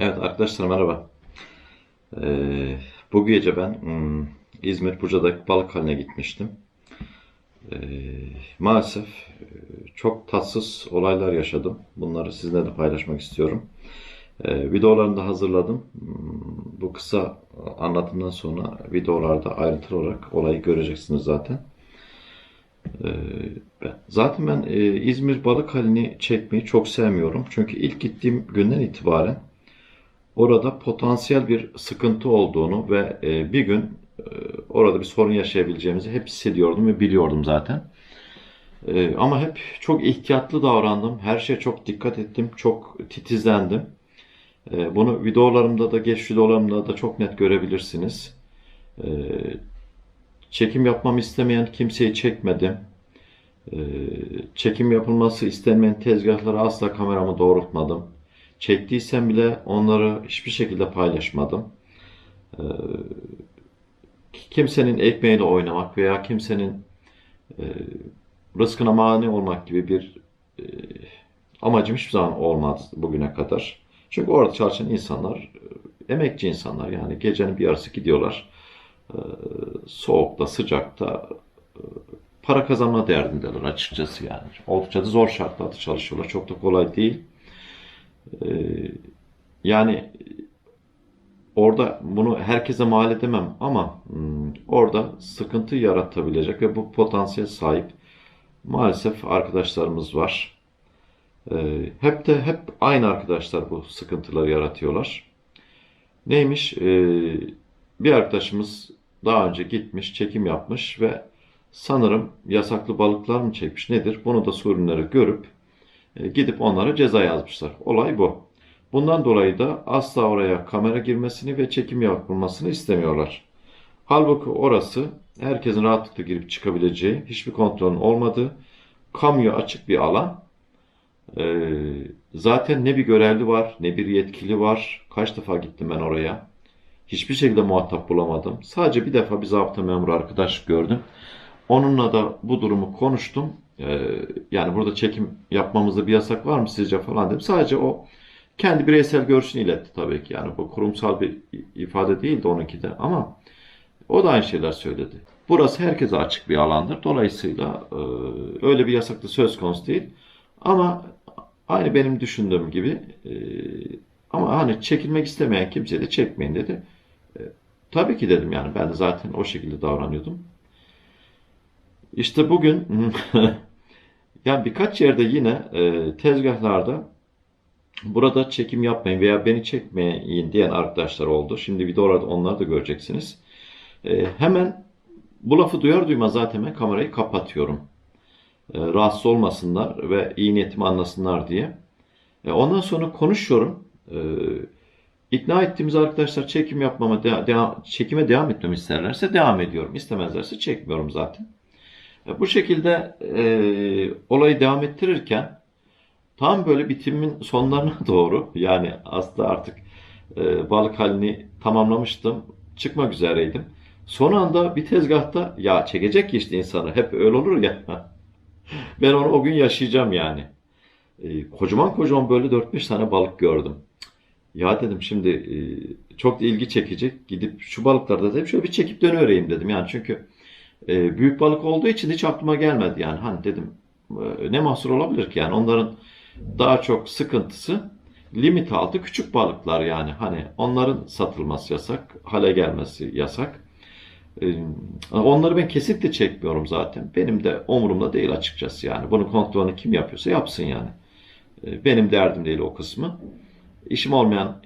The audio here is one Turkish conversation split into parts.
Evet arkadaşlar merhaba. Ee, bu gece ben hmm, İzmir Buca'daki balık haline gitmiştim. Ee, maalesef e, çok tatsız olaylar yaşadım. Bunları sizinle de paylaşmak istiyorum. Ee, videolarını da hazırladım. Hmm, Bu kısa anlatımdan sonra videolarda ayrıntılı olarak olayı göreceksiniz zaten. Ee, Zaten ben e, İzmir balık halini çekmeyi çok sevmiyorum. Çünkü ilk gittiğim günden itibaren orada potansiyel bir sıkıntı olduğunu ve e, bir gün e, orada bir sorun yaşayabileceğimizi hep hissediyordum ve biliyordum zaten. E, ama hep çok ihtiyatlı davrandım. Her şeye çok dikkat ettim. Çok titizlendim. E, bunu videolarımda da, geç videolarımda da çok net görebilirsiniz. E, çekim yapmamı istemeyen kimseyi çekmedim. E, çekim yapılması istenmeyen tezgahlara asla kameramı doğrultmadım. Çektiysem bile onları hiçbir şekilde paylaşmadım. Ee, kimsenin ekmeğiyle oynamak veya kimsenin e, rızkına mani olmak gibi bir e, amacım hiçbir zaman olmadı bugüne kadar. Çünkü orada çalışan insanlar e, emekçi insanlar yani gecenin bir yarısı gidiyorlar. E, soğukta, sıcakta e, para kazanma derdindeler açıkçası yani. Oldukça da zor şartlarda çalışıyorlar. Çok da kolay değil. Ee, yani orada bunu herkese mal edemem ama hmm, orada sıkıntı yaratabilecek ve bu potansiyel sahip maalesef arkadaşlarımız var. Ee, hep de hep aynı arkadaşlar bu sıkıntıları yaratıyorlar. Neymiş? Ee, bir arkadaşımız daha önce gitmiş, çekim yapmış ve sanırım yasaklı balıklar mı çekmiş nedir? Bunu da su ürünleri görüp gidip onlara ceza yazmışlar. Olay bu. Bundan dolayı da asla oraya kamera girmesini ve çekim yapılmasını istemiyorlar. Halbuki orası herkesin rahatlıkla girip çıkabileceği, hiçbir kontrolün olmadığı, kamuya açık bir alan. Ee, zaten ne bir görevli var, ne bir yetkili var. Kaç defa gittim ben oraya. Hiçbir şekilde muhatap bulamadım. Sadece bir defa bir zabıta memuru arkadaş gördüm. Onunla da bu durumu konuştum. Ee, yani burada çekim yapmamızda bir yasak var mı sizce falan dedim. Sadece o kendi bireysel görüşünü iletti tabii ki. Yani bu kurumsal bir ifade değildi onunki de ama o da aynı şeyler söyledi. Burası herkese açık bir alandır. Dolayısıyla e, öyle bir yasak da söz konusu değil. Ama aynı benim düşündüğüm gibi e, ama hani çekilmek istemeyen kimseye de çekmeyin dedi. E, tabii ki dedim yani ben de zaten o şekilde davranıyordum. İşte bugün yani birkaç yerde yine e, tezgahlarda burada çekim yapmayın veya beni çekmeyin diyen arkadaşlar oldu. Şimdi videolarda onları da göreceksiniz. E, hemen bu lafı duyar duymaz zaten ben kamerayı kapatıyorum. E, rahatsız olmasınlar ve iyi niyetimi anlasınlar diye. E, ondan sonra konuşuyorum. E, ikna ettiğimiz arkadaşlar çekim yapmama, de- devam- çekime devam etmemi isterlerse devam ediyorum. İstemezlerse çekmiyorum zaten. Bu şekilde e, olayı devam ettirirken tam böyle bitimin sonlarına doğru yani aslında artık e, balık halini tamamlamıştım. Çıkmak üzereydim. Son anda bir tezgahta ya çekecek işte insanı hep öyle olur ya. Ben onu o gün yaşayacağım yani. E, kocaman kocaman böyle 4-5 tane balık gördüm. Ya dedim şimdi e, çok da ilgi çekecek. Gidip şu balıklarda dedim şöyle bir çekip dönüvereyim dedim. Yani çünkü e, büyük balık olduğu için hiç aklıma gelmedi yani. Hani dedim e, ne mahsur olabilir ki yani onların daha çok sıkıntısı limit altı küçük balıklar yani. Hani onların satılması yasak, hale gelmesi yasak. E, onları ben kesinlikle çekmiyorum zaten. Benim de umurumda değil açıkçası yani. Bunun kontrolünü kim yapıyorsa yapsın yani. E, benim derdim değil o kısmı. İşim olmayan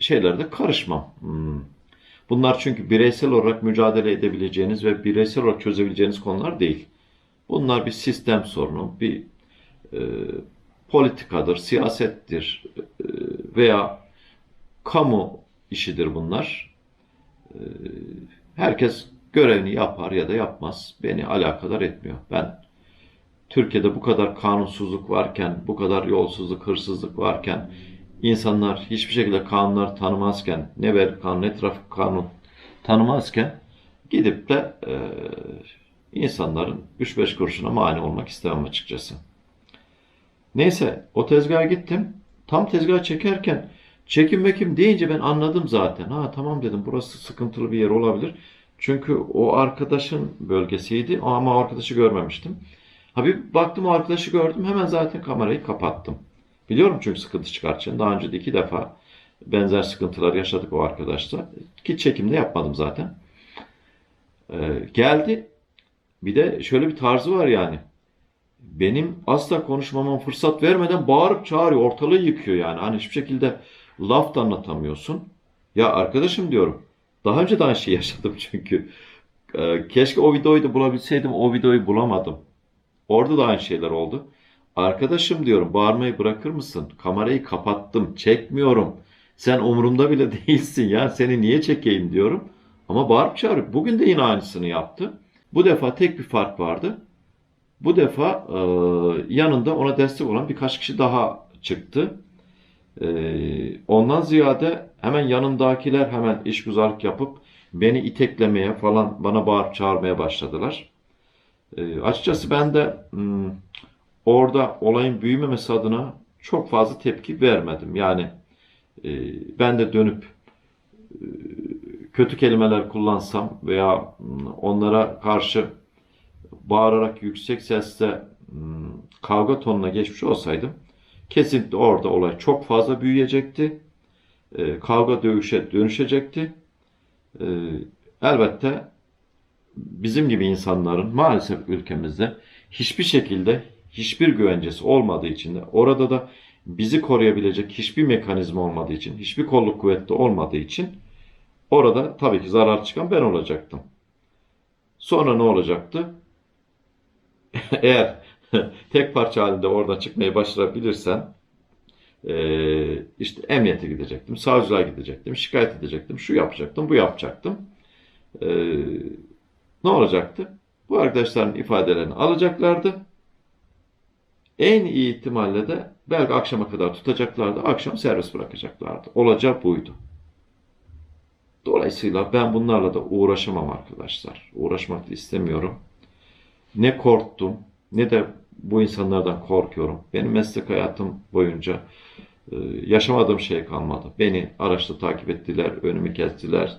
şeylere de karışmam. Hmm. Bunlar çünkü bireysel olarak mücadele edebileceğiniz ve bireysel olarak çözebileceğiniz konular değil. Bunlar bir sistem sorunu, bir e, politikadır, siyasettir e, veya kamu işidir bunlar. E, herkes görevini yapar ya da yapmaz. Beni alakadar etmiyor. Ben Türkiye'de bu kadar kanunsuzluk varken, bu kadar yolsuzluk, hırsızlık varken, insanlar hiçbir şekilde kanunlar tanımazken, ne ver kanun, ne trafik kanun tanımazken gidip de e, insanların 3-5 kuruşuna mani olmak istemem açıkçası. Neyse o tezgaha gittim. Tam tezgah çekerken Çekim mekim deyince ben anladım zaten. Ha tamam dedim burası sıkıntılı bir yer olabilir. Çünkü o arkadaşın bölgesiydi ama o arkadaşı görmemiştim. Ha bir baktım o arkadaşı gördüm hemen zaten kamerayı kapattım. Biliyorum çünkü sıkıntı çıkartacağını. Daha önce de iki defa benzer sıkıntılar yaşadık o arkadaşla. Ki çekimde yapmadım zaten. Ee, geldi. Bir de şöyle bir tarzı var yani. Benim asla konuşmama fırsat vermeden bağırıp çağırıyor. Ortalığı yıkıyor yani. Hani hiçbir şekilde laf da anlatamıyorsun. Ya arkadaşım diyorum. Daha önce de aynı şeyi yaşadım çünkü. Ee, keşke o videoyu da bulabilseydim. O videoyu bulamadım. Orada da aynı şeyler oldu. Arkadaşım diyorum bağırmayı bırakır mısın? Kamerayı kapattım. Çekmiyorum. Sen umurumda bile değilsin ya. Seni niye çekeyim diyorum. Ama bağırıp çağırıyor. Bugün de yine aynısını yaptı. Bu defa tek bir fark vardı. Bu defa e, yanında ona destek olan birkaç kişi daha çıktı. E, ondan ziyade hemen yanındakiler hemen işgüzarlık yapıp beni iteklemeye falan bana bağırıp çağırmaya başladılar. E, açıkçası ben de hmm, orada olayın büyümemesi adına çok fazla tepki vermedim. Yani e, ben de dönüp e, kötü kelimeler kullansam veya onlara karşı bağırarak yüksek sesle kavga tonuna geçmiş olsaydım kesinlikle orada olay çok fazla büyüyecekti. E, Kavga dövüşe dönüşecekti. E, Elbette bizim gibi insanların maalesef ülkemizde hiçbir şekilde hiçbir güvencesi olmadığı için de orada da bizi koruyabilecek hiçbir mekanizma olmadığı için, hiçbir kolluk kuvveti olmadığı için orada tabii ki zarar çıkan ben olacaktım. Sonra ne olacaktı? Eğer tek parça halinde orada çıkmayı başarabilirsen eee, işte emniyete gidecektim, savcılığa gidecektim, şikayet edecektim, şu yapacaktım, bu yapacaktım. Eee, ne olacaktı? Bu arkadaşların ifadelerini alacaklardı. En iyi ihtimalle de belki akşama kadar tutacaklardı, akşam servis bırakacaklardı. Olacağı buydu. Dolayısıyla ben bunlarla da uğraşamam arkadaşlar. Uğraşmak da istemiyorum. Ne korktum ne de bu insanlardan korkuyorum. Benim meslek hayatım boyunca e, yaşamadığım şey kalmadı. Beni araçta takip ettiler, önümü kestiler,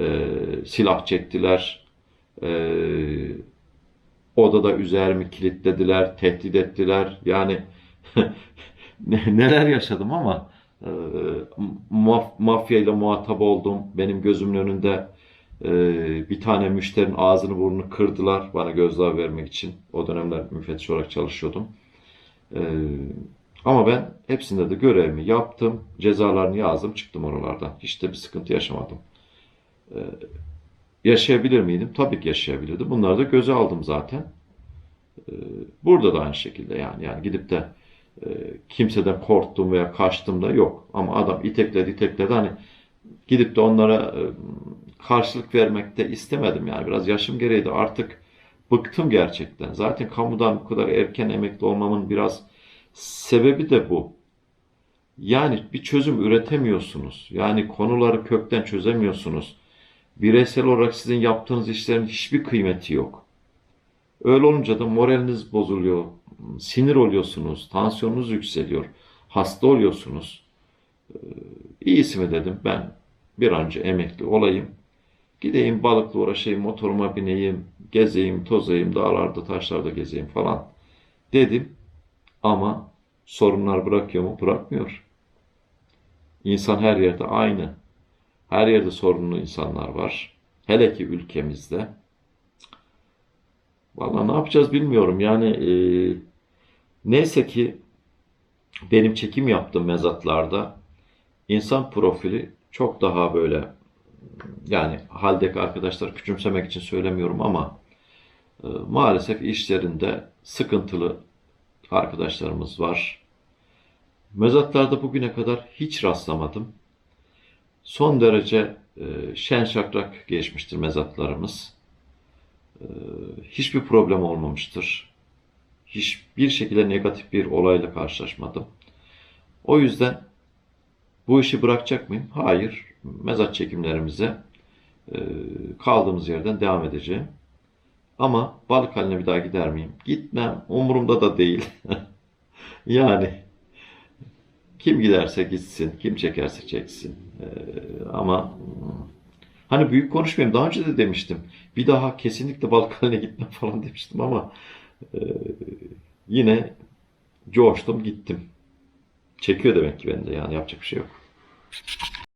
e, silah çektiler, e, odada üzerimi kilitlediler, tehdit ettiler. Yani ne- neler yaşadım ama e, maf- mafya ile muhatap oldum. Benim gözümün önünde e, bir tane müşterinin ağzını burnunu kırdılar bana gözdağı vermek için. O dönemler müfettiş olarak çalışıyordum. E, ama ben hepsinde de görevimi yaptım. Cezalarını yazdım, çıktım oralardan. Hiç de bir sıkıntı yaşamadım. E, yaşayabilir miydim? Tabii ki yaşayabilirdim. Bunları da göze aldım zaten. E, burada da aynı şekilde yani. Yani gidip de e, kimseden korktum veya kaçtım da yok. Ama adam itekledi itekledi hani gidip de onlara e, karşılık vermek de istemedim yani biraz yaşım gereğiydi artık bıktım gerçekten. Zaten kamudan bu kadar erken emekli olmamın biraz sebebi de bu. Yani bir çözüm üretemiyorsunuz. Yani konuları kökten çözemiyorsunuz. Bireysel olarak sizin yaptığınız işlerin hiçbir kıymeti yok. Öyle olunca da moraliniz bozuluyor, sinir oluyorsunuz, tansiyonunuz yükseliyor, hasta oluyorsunuz. Ee, İyisi mi dedim ben bir an önce emekli olayım. Gideyim balıkla uğraşayım, motoruma bineyim, gezeyim, tozayım, dağlarda, taşlarda gezeyim falan dedim. Ama sorunlar bırakıyor mu? Bırakmıyor. İnsan her yerde aynı. Her yerde sorunlu insanlar var. Hele ki ülkemizde. Vallahi ne yapacağız bilmiyorum. Yani e, neyse ki benim çekim yaptığım mezatlarda insan profili çok daha böyle yani haldeki arkadaşlar küçümsemek için söylemiyorum ama e, maalesef işlerinde sıkıntılı arkadaşlarımız var. Mezatlarda bugüne kadar hiç rastlamadım. Son derece e, şen şakrak geçmiştir mezatlarımız. E, hiçbir problem olmamıştır. Hiçbir şekilde negatif bir olayla karşılaşmadım. O yüzden bu işi bırakacak mıyım? Hayır. Mezat çekimlerimize e, kaldığımız yerden devam edeceğim. Ama balık haline bir daha gider miyim? Gitmem. Umurumda da değil. yani Kim giderse gitsin, kim çekerse çeksin. Ee, ama hmm, hani büyük konuşmayayım. Daha önce de demiştim. Bir daha kesinlikle balık haline gitmem falan demiştim ama e, yine coştum gittim. Çekiyor demek ki bende yani yapacak bir şey yok.